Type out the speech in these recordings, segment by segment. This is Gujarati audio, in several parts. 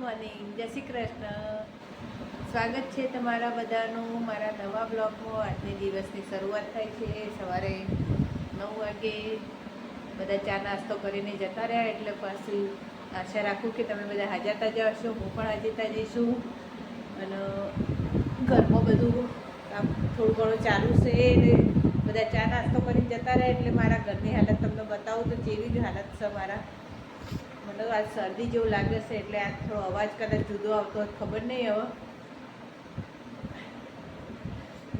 મોર્નિંગ. જય શ્રી કૃષ્ણ. સ્વાગત છે તમારા બધાનું મારા નવા બ્લોગમાં. આજની દિવસની શરૂઆત થાય છે. સવારે નવ વાગે બધા ચા નાસ્તો કરીને જતા રહ્યા, એટલે પાછી આશા રાખું કે તમે બધા હાજર તાજા હશો. હું પણ હાજર છું અને ઘરમાં બધું કામ થોડું ઘણું ચાલુ છે બધા ચા નાસ્તો કરીને જતા રહ્યા, એટલે મારા ઘરની હાલત તમને બતાવું તો જેવી જ હાલત છે મારા. મને આ શરદી જેવું લાગે છે એટલે આ થોડો અવાજ કદાચ જુદો આવતો હોય ખબર નહીં હવે.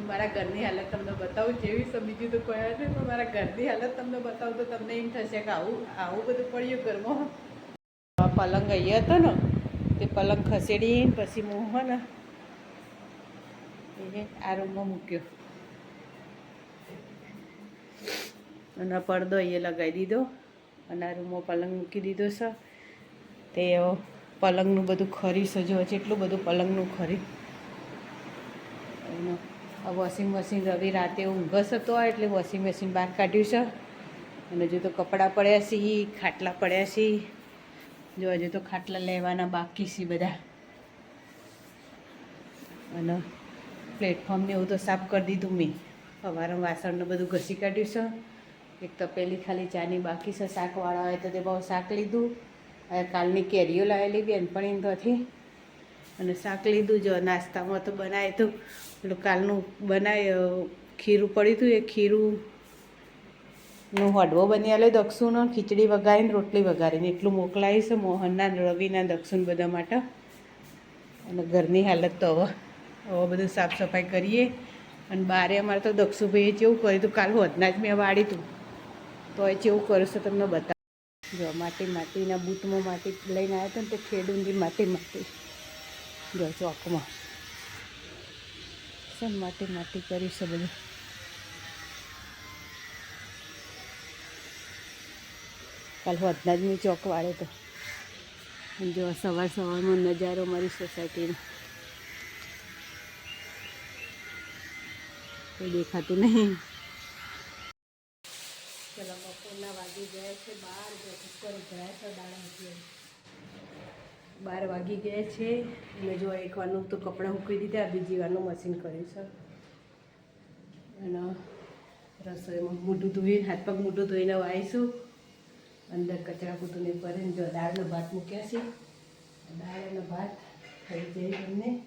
મારા ઘરની હાલત તમને બતાવું, જેવી છે બીજું તો કોઈ નથી, પણ મારા ઘરની હાલત તમને બતાવું તો તમને એમ થશે કે આવું આવું બધું પડ્યું ઘરમાં. પલંગ અહીંયા હતો ને, તે પલંગ ખસેડીને પછી હું હે ને એ આ રૂમમાં મૂક્યો. અને પડદો અહીંયા લગાવી દીધો, અને આ રૂમમાં પલંગ મૂકી દીધો છે. તે પલંગનું બધું ખરી, સજો એટલું બધું પલંગનું ખરી. વોશિંગ મશીન રવિ રાતે ઊંઘસ હતો, એટલે વોશિંગ મશીન બહાર કાઢ્યું છે. અને હજુ તો કપડાં પડ્યા છે, ખાટલા પડ્યા છે. જો હજુ તો ખાટલા લેવાના બાકી છે બધા. અને પ્લેટફોર્મને એવું તો સાફ કરી દીધું મેં. સવારે વાસણને બધું ઘસી કાઢ્યું છે. એક તપેલી ખાલી ચાની બાકી છે, શાકવાળા હોય તો તે બહુ શાક લીધું. કાલની કેરીઓ લાવેલી બેનપણી ત્યાંથી અને શાક લીધું જો, નાસ્તામાં તો બનાવ્યું તો, પેલું કાલનું બનાવ્યું ખીરું પડ્યું હતું એ ખીરું નો હડવો બની આલે દક્ષુનો, ખીચડી વઘારીને, રોટલી વઘારીને. એટલું મોકલાવીશ મોહનના રવિના, દક્ષુન બધા માટે. અને ઘરની હાલત તો હવે હવે બધું સાફ સફાઈ કરીએ. અને બારે અમારે તો દક્ષુભાઈએ જેવું કર્યું હતું, કાલ હોદના જ મેં વાળી હતું તો. એ જેવું કર્યું છે તમને બતાવ જો, માટી માટીના બૂટમાં માટી લઈને આવ્યા હતા ને તે ખેડૂંદી માટી માટી. જો, ચોકમાં. શું માટી માટી કરી છે બધું? કાલ હોદના જ મેં ચોક વાળે તો. જો, સવાર સવારમાં નજારો મારી સોસાયટીનો. કોઈ દેખાતું નહીં ચલો બપોરના વાગી ગયા છે, બાર ઉપર ઉભરાય છે દાડા બાર વાગી ગયા છે, અને જો એક વારનું તો કપડાં મૂકી દીધા બીજી વારનું મશીન કર્યું છે. અને રસોઈમાં મોઢું ધોઈને હાથ પગ મોઢું ધોઈને વાવીશું અંદર કચરા કૂટુને ભરીને જો દાળનો ભાત મૂક્યા છે. દાળનો ભાત થઈ જાય તમને.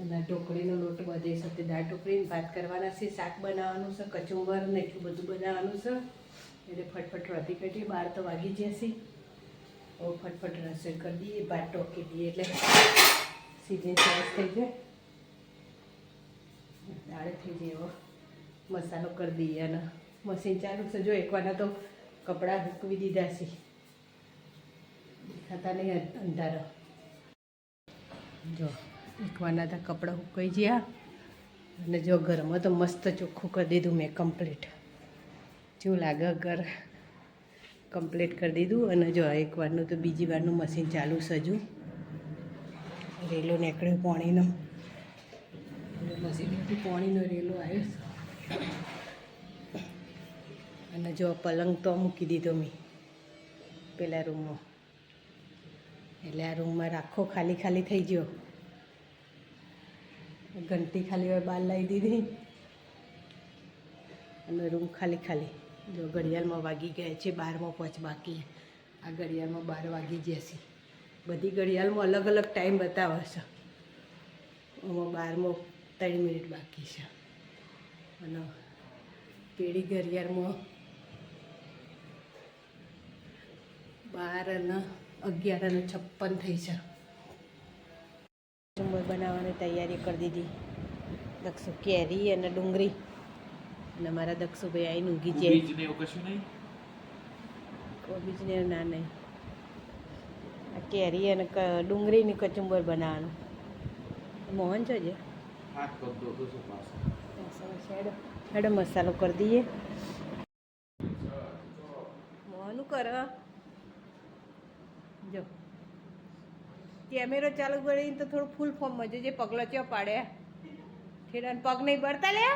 અને ઢોકળીનો લોટ બધે સાથે દાળ ઢોકળીને ભાત કરવાના છે, શાક બનાવવાનું છે, કચુંબર ને એટલું બધું બનાવવાનું છે. એટલે ફટફટ રોટી કાઢીએ બાર તો વાગી જશે ઓ ફટફટ રસોઈ કરી દઈએ બાર ટોકી દઈએ એટલે સીધે સરસ થઈ જાય. દાળ થઈ જાય એવો. મસાલો કરી દઈએ અને મશીન ચાલુ છે. જો એકવારના તો કપડાં હૂકવી દીધા છે. દેખાતા નહીં અંધારો. જો એકવાના તો કપડાં સુકાઈ ગયા. અને જો ઘરમાં તો મસ્ત ચોખ્ખું કરી દીધું મેં કમ્પ્લીટ જેવું લાગે ઘર કમ્પ્લીટ કરી દીધું અને જો એક વારનું તો બીજી વારનું મશીન ચાલુ સજુ રેલો નીકળ્યો પાણીનો. મશીનથી પાણીનો રેલો આવ્યો અને જો પલંગ તો મૂકી દીધો મેં પેલા રૂમમાં. એટલે આ રૂમમાં રાખો ખાલી ખાલી થઈ ગયો. ઘંટી ખાલી હવે બહાર લાવી દીધી. અને રૂમ ખાલી ખાલી. જો ઘડિયાળમાં વાગી ગયા છે બારમાં પાંચ બાકી. આ ઘડિયાળમાં બાર વાગી જશે બધી ઘડિયાળમાં અલગ અલગ ટાઈમ બતાવે છે. એમાં બારમાં ત્રણ મિનિટ બાકી છે. અને પેઢી ઘડિયાળમાં બાર અને અગિયાર અને છપ્પન થઈ છે. બનાવવાની તૈયારી કરી દીધી. લખશું કેરી અને ડુંગળી. અને મારા દક્ષુભાઈ આવીને ઊંઘી જાય. બીજ ને એવું કશું નહીં? કોબીજ ને ના નહીં. આ કેરી અને ડુંગળીની કચુંબર બનાવવાનું. મોહન છો જે? હેડો હેડો મસાલો કરી દઈએ. મોહન કર? જો. કેમેરો ચાલુ કરીને તો થોડું ફૂલ ફોર્મમાં જોજે પગલો ચો પાડે. ઠેડા પગ નહીં બળતા લે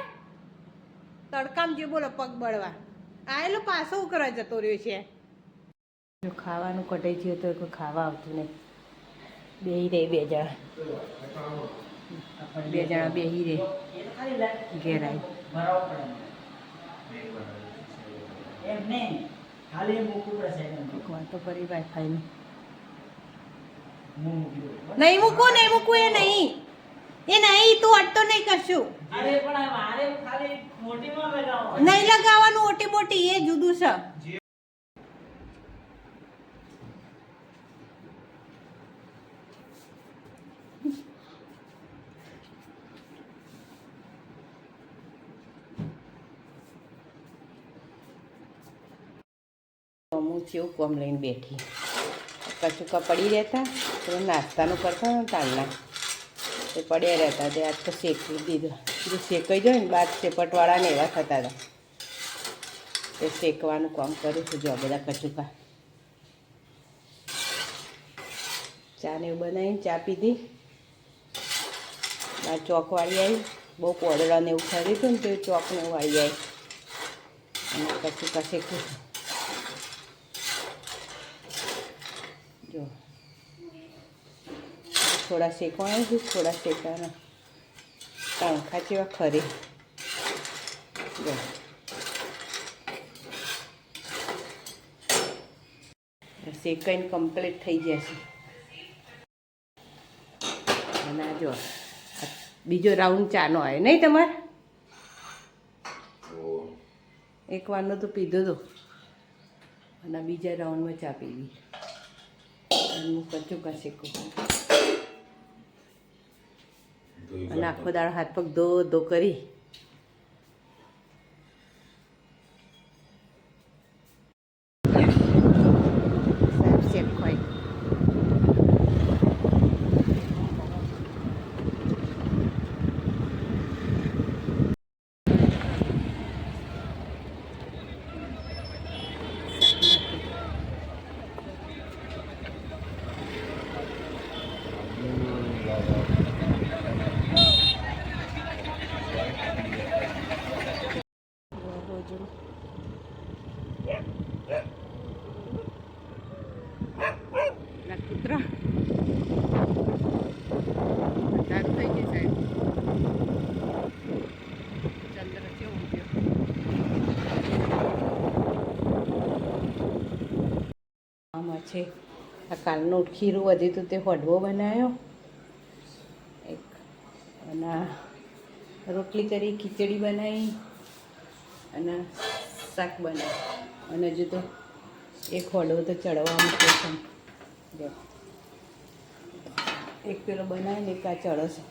તડકામ જે બોલો પગ બળવા. આયેલો પાછો ઉકરા જતો રહ્યો છે. જો ખાવાનું કટાઈ ગયું તો કોઈ ખાવા આવતું નહીં. બેહી રહે બે જણા. બે જણા બેહી રહે. ઘેર આવી તો ફરી વાઈફાઈની નહીં મૂકવું નહીં મૂકવું એ નહીં. એ નહીં તું અટતો નહીં કરશું. અરે પણ આ મારે ખાલી મોટીમાં લગાવો. નહીં લગાવવાનું ઓટી બોટી એ જુદું છે. હું કેવું કોમ લઈને બેઠી. કચુકા પડી રહેતા તો નાસ્તાનું કરતા ને તાલના તે પડ્યા રહેતા તે આજ તો શેકી દીધું. જે શેકાઈ જાય ને, બાદ શેપટવાળાને એવા થતા હતા. તે શેકવાનું કામ કરું છું, જો આ બધા કચુકા ચા ને એવું બનાવીને ચા પીધી. બાર ચોકવાળી આવી બહુ પોદળા એવું ખરી હતું ને, તો ચોકને વાળી આવી અને કચુકા શેકું છું જો. થોડા શેકવાના છે, થોડા શેકવાના. પંખા જેવા ખરે જો કમ્પ્લીટ થઈ જશે અને આ જો બીજો રાઉન્ડ ચાનો આવ્યો નહીં તમારે એક વારનો તો પીધો તો અને બીજા રાઉન્ડમાં ચા પીવી અને હું કહું અને આખો દાડો હાથ પગ ધો ધો કરી સાહેબ શેક હોય રોજનું ના કૂતરા રાત થઈ ગઈ સાહેબ ચંદ્ર કેવું આમાં છે. આ કાલનું ખીરું વધ્યું હતું તે હોડવો બનાવ્યો એક અને રોટલી કરી, ખીચડી બનાવી અને શાક બનાવ્યું. અને હજુ તો એક હોડવો તો ચડવા મૂક્યો છે. જો. એક પેલો બનાવે ને એક આ ચડો છે.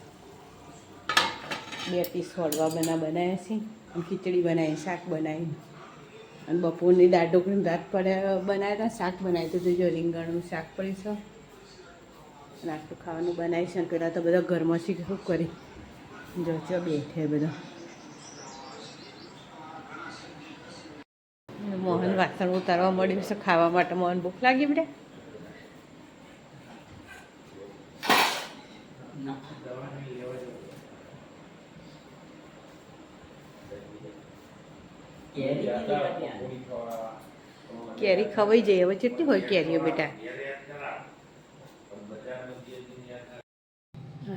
બે પીસ હોડવા બના બનાવ્યા છે. ખીચડી બનાવી શાક બનાવી અને બપોરની દાળ ઢોકળીની ભાત પડ્યા, બનાવ્યા શાક બનાવ્યું હતું. જો રીંગણનું શાક પડી છે. અને ખાવાનું બનાવી અને પેલા તો બધા ઘરમાં શું કરી? જો જો, બેઠે બધા. મોહન વાસણ ઉતારવા મળ્યું છે ખાવા માટે. મોહન, ભૂખ લાગી પડે કેરી કેટલી હતી કેરી ખવાઈ જાય હવે કેટલી હોય કેરીઓ બેટા?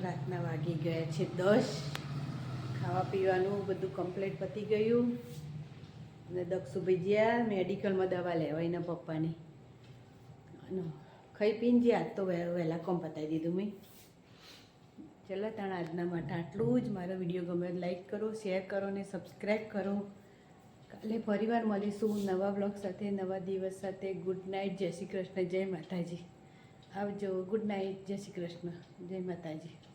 રાતના વાગી ગયા છે દસ. ખાવા પીવાનું બધું કમ્પ્લીટ પતી ગયું. અને દક્ષુભાઈ જ્યાં મેડિકલમાં દવા લેવા એના પપ્પાની. અને ખાઈ પીને જ્યાં આજ તો વહે- વહેલા કોમ પતાવી દીધું મેં. ચલો તાણ આજના માટે આટલું જ. મારો વીડિયો ગમે લાઈક કરો શેર કરો ને સબસ્ક્રાઈબ કરો. કાલે ફરીવાર મળીશું નવા બ્લોગ સાથે, નવા દિવસ સાથે. ગુડ નાઇટ જય શ્રી કૃષ્ણ, જય માતાજી. આવજો ગુડ નાઇટ જય શ્રી કૃષ્ણ, જય માતાજી.